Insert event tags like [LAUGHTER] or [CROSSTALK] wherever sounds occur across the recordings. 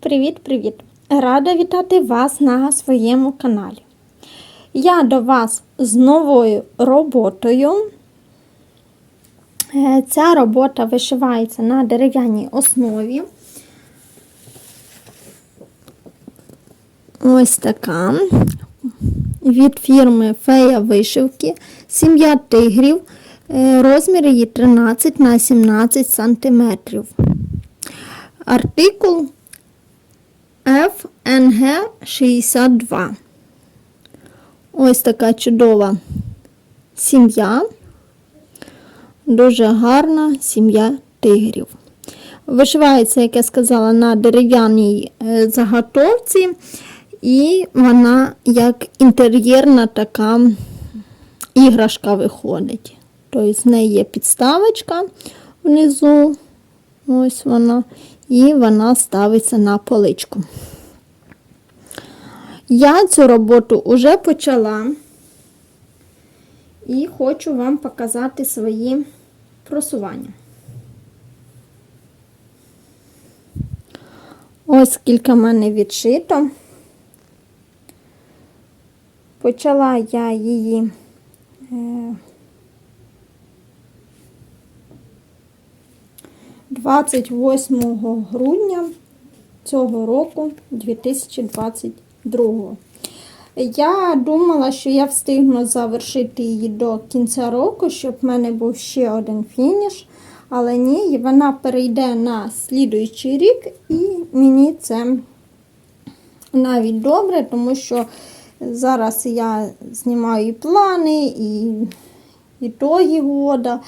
привіт-привіт! Рада вітати вас на своєму каналі. Я до вас з новою роботою. Е, Ця робота вишивається на дерев'яній основі. Ось така. Від фірми Фея вишивки. Сім'я тигрів. Е, Розмір її 13 на 17 сантиметрів. Артикул FNG 62. Ось така чудова сім'я. Дуже гарна сім'я тигрів. Вишивається, як я сказала, на дерев'яній е, заготовці, і вона як інтер'єрна така іграшка виходить. Тобто з неї є підставочка внизу. Ось вона. І вона ставиться на поличку. Я цю роботу вже почала і хочу вам показати свої просування. Ось скільки в мене відшито. Почала я її 28 грудня цього року 2022. Я думала, що я встигну завершити її до кінця року, щоб в мене був ще один фініш. Але ні, вона перейде на слідуючий рік, і мені це навіть добре, тому що зараз я знімаю і плани, і ітоги года.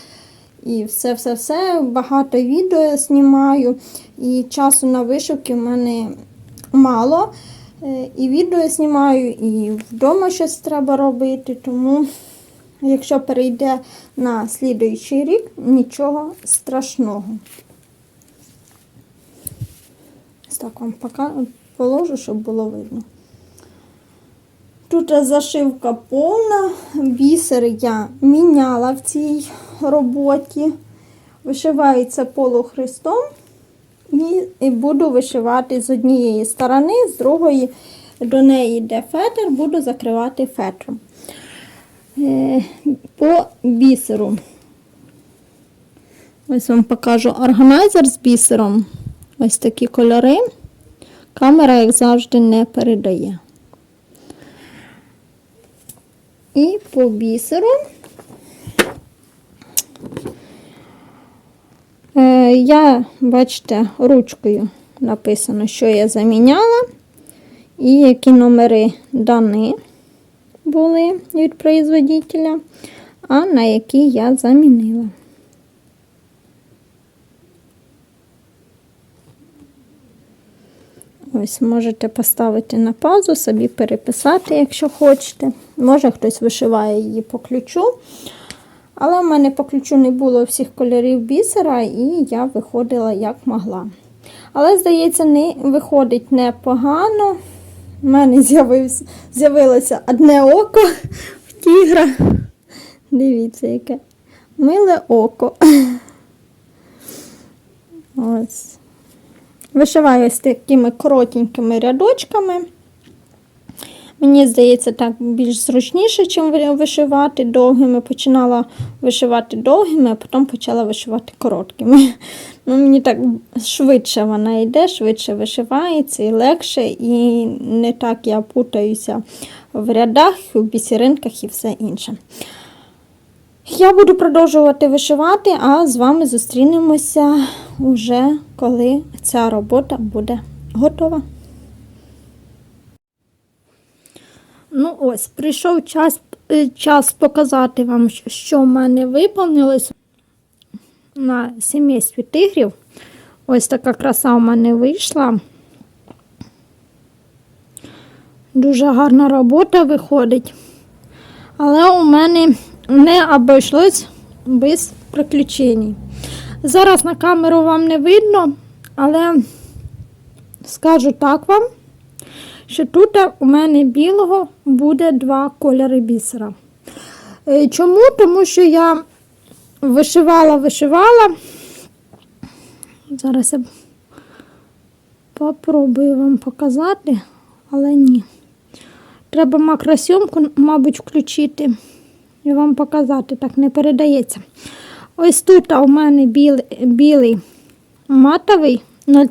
І все-все-все, багато відео знімаю. І часу на вишивки в мене мало. Е, І відео знімаю, і вдома щось треба робити. Тому, якщо перейде на слідуючий рік, нічого страшного. Так вам положу, щоб було видно. Тут зашивка повна, бісер я міняла в цій роботі. Вишивається полухрестом і буду вишивати з однієї сторони, з другої до неї йде фетр, буду закривати фетром. Е, по бісеру. Ось вам покажу органайзер з бісером. Ось такі кольори. Камера, як завжди, не передає. І по бісеру я, бачите, ручкою написано, що я заміняла, і які номери дані були від производителя, а на які я замінила. Ось можете поставити на паузу, собі переписати, якщо хочете. Може, хтось вишиває її по ключу. Але в мене по ключу не було всіх кольорів бісера, і я виходила як могла. Але, здається, не виходить непогано. У мене з'явилося одне око в тігра. Дивіться, яке миле око. Ось. Вишиваю з такими коротенькими рядочками. Мені здається, так більш зручніше, чим вишивати довгими. Починала вишивати довгими, а потім почала вишивати короткими. Ну, Мені так швидше вона йде, швидше вишивається і легше, і не так я путаюся в рядах, в бісеринках і все інше. Я буду продовжувати вишивати, а з вами зустрінемося уже коли ця робота буде готова. Ну ось, прийшов час е, час показати вам, що в мене виповнилось на сімействі тигрів. Ось така краса у мене вийшла. Дуже гарна робота виходить. Але у мене не обійшлось без приключень. Зараз на камеру вам не видно, але скажу так вам, що тут у мене білого буде два кольори бісера. Е, чому? Тому що я вишивала, вишивала. Зараз я Попробую вам показати, але ні. Треба макросйомку, мабуть, включити і вам показати, так не передається. Ось тут у мене білий, білий матовий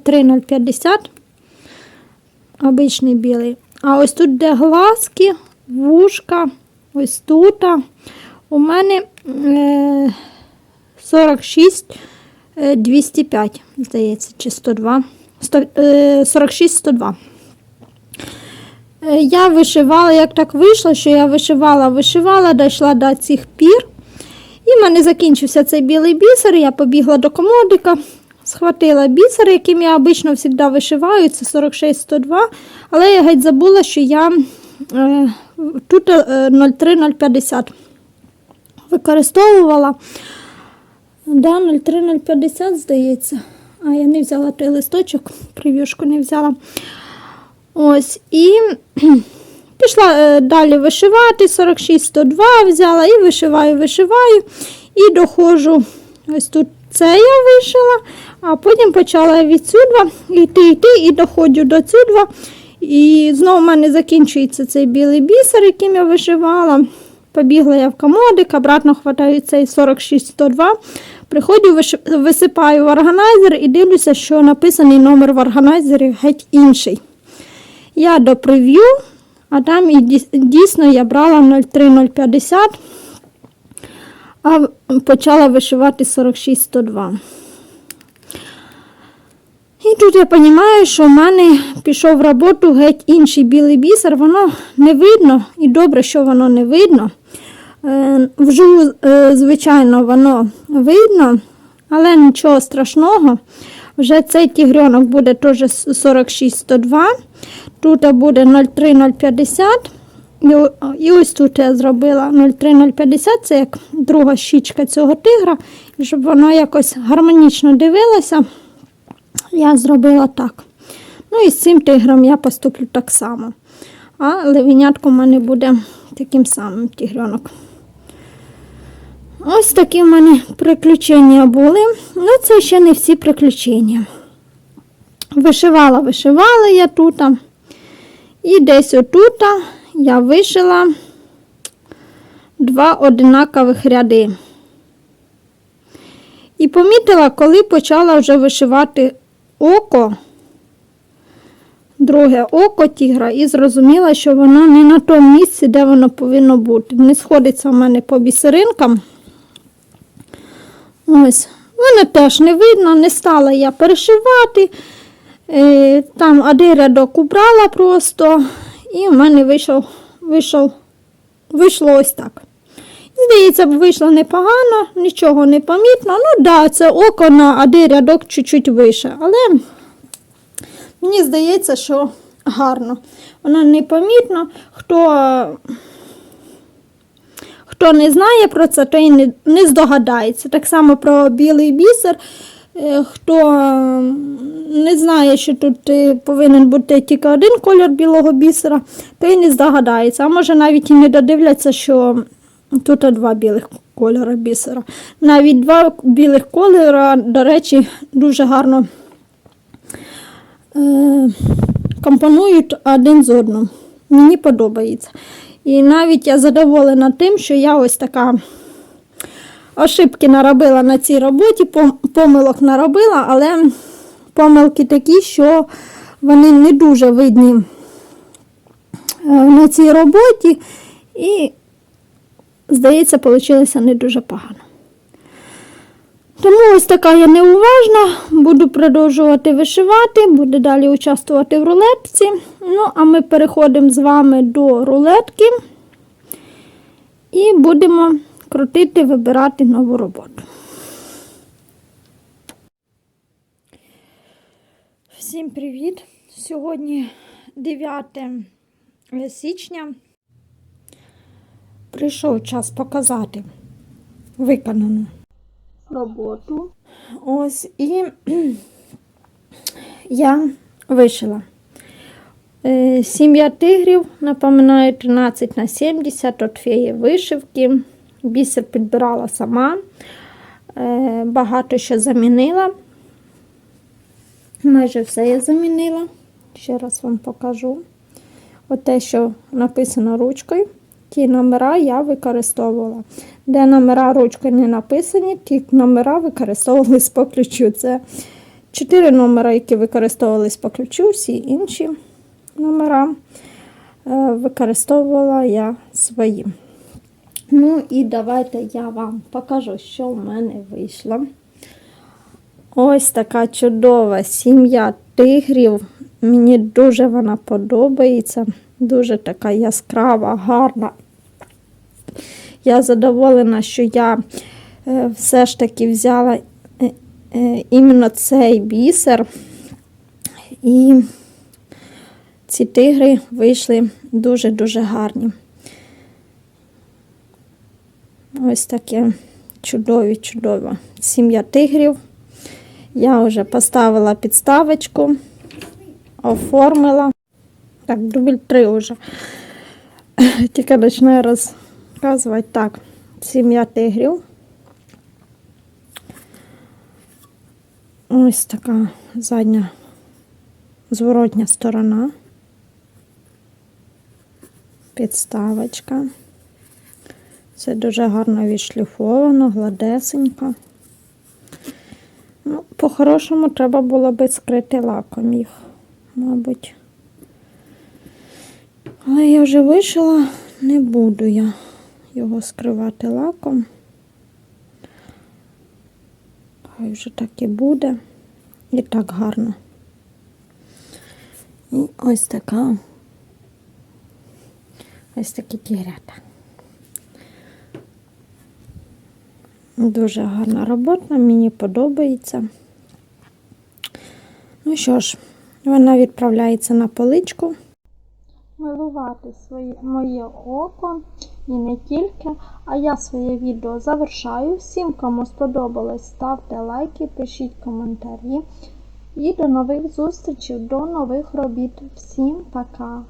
03050, обичний білий. А ось тут, де глазки, вушка, ось тут. У мене е, 46 е, 205, здається, чи 102. 100, е, 46 102. Е, Я вишивала, як так вийшло, що я вишивала, вишивала, дійшла до цих пір. І в мене закінчився цей білий бісер. Я побігла до комодика, схватила бісер, яким я обично завжди вишиваю, це 46-102. Але я геть забула, що я е, тут е, 03050 використовувала. Да, 03050, здається. А я не взяла той листочок, прев'юшку не взяла. Ось, і [CLEARS THROAT] пішла е, далі вишивати, 46-102 взяла і вишиваю, вишиваю. І доходжу, ось тут це я вишила, а потім почала від сюди йти, йти і доходжу до сюди. І знову в мене закінчується цей білий бісер, яким я вишивала. Побігла я в комодик, обратно хватаю цей 46-102. Приходжу, висипаю в органайзер і дивлюся, що написаний номер в органайзері геть інший. Я до прев'ю, а там і дійсно я брала 03050, а почала вишивати 46-102. І тут я розумію, що в мене пішов в роботу геть інший білий бісер, воно не видно, і добре, що воно не видно. Е, Вживу, е, звичайно, воно видно, але нічого страшного. Вже цей тігрьонок буде теж 46-102, тут буде 03050. І, ось тут я зробила 03050, це як друга щічка цього тигра, і щоб воно якось гармонічно дивилося, я зробила так. Ну і з цим тигром я поступлю так само. А левенятко в мене буде таким самим тігрьонок. Ось такі в мене приключення були. Ну, це ще не всі приключення. Вишивала, вишивала я тут. І десь отут я вишила два одинакових ряди. І помітила, коли почала вже вишивати око, друге око тігра, і зрозуміла, що воно не на тому місці, де воно повинно бути. Не сходиться в мене по бісеринкам. Ось, воно теж не видно, не стала я перешивати. Е, Там один рядок убрала просто, і в мене вийшов, вийшов, вийшло ось так. Здається, вийшло непогано, нічого не помітно. Ну да, це око на один рядок чуть-чуть вище, але мені здається, що гарно. Воно непомітно. Хто Хто не знає про це, той не, не здогадається. Так само про білий бісер. Е, Хто не знає, що тут е, повинен бути тільки один кольор білого бісера, той не здогадається. А може навіть і не додивляться, що тут два білих кольори бісера. Навіть два білих кольора, до речі, дуже гарно е, компонують один з одним. Мені подобається. І навіть я задоволена тим, що я ось така ошибки наробила на цій роботі, помилок наробила, але помилки такі, що вони не дуже видні е, на цій роботі. І, здається, вийшло не дуже погано. Тому ось така я неуважна, буду продовжувати вишивати, буду далі участвувати в рулетці. Ну, а ми переходимо з вами до рулетки і будемо крутити, вибирати нову роботу. Всім привіт! Сьогодні 9 січня. Прийшов час показати виконану роботу. Ось і [CLEARS THROAT] я вишила. Е, Сім'я тигрів, напоминаю, 13 на 70 от феї вишивки. Бісер підбирала сама, Е, багато що замінила. Майже все я замінила. Ще раз вам покажу. Оте, що написано ручкою, ті номера я використовувала. Де номера ручкою не написані, ті номера використовувались по ключу. Це чотири номера, які використовувались по ключу, всі інші номера е, використовувала я свої. Ну і давайте я вам покажу, що в мене вийшло. Ось така чудова сім'я тигрів. Мені дуже вона подобається. Дуже така яскрава, гарна. Я задоволена, що я е, все ж таки взяла е, е, іменно цей бісер. І ці тигри вийшли дуже-дуже гарні. Ось таке чудові, чудова сім'я тигрів. Я вже поставила підставочку, оформила. Так, дубль 3 вже. [LAUGHS] Тільки почну розказувати так. Сім'я тигрів. Ось така задня зворотня сторона. Підставочка. Все дуже гарно відшліфовано, гладесенько. Ну, по-хорошому треба було би скрити лаком їх, мабуть. Але я вже вишила, не буду я його скривати лаком. Хай вже так і буде. І так гарно. І ось така. Ось такі тігрята. Дуже гарна робота, мені подобається. Ну що ж, вона відправляється на поличку. Милувати своє, моє око і не тільки. А я своє відео завершаю. Всім, кому сподобалось, ставте лайки, пишіть коментарі. І до нових зустрічей, до нових робіт. Всім пока!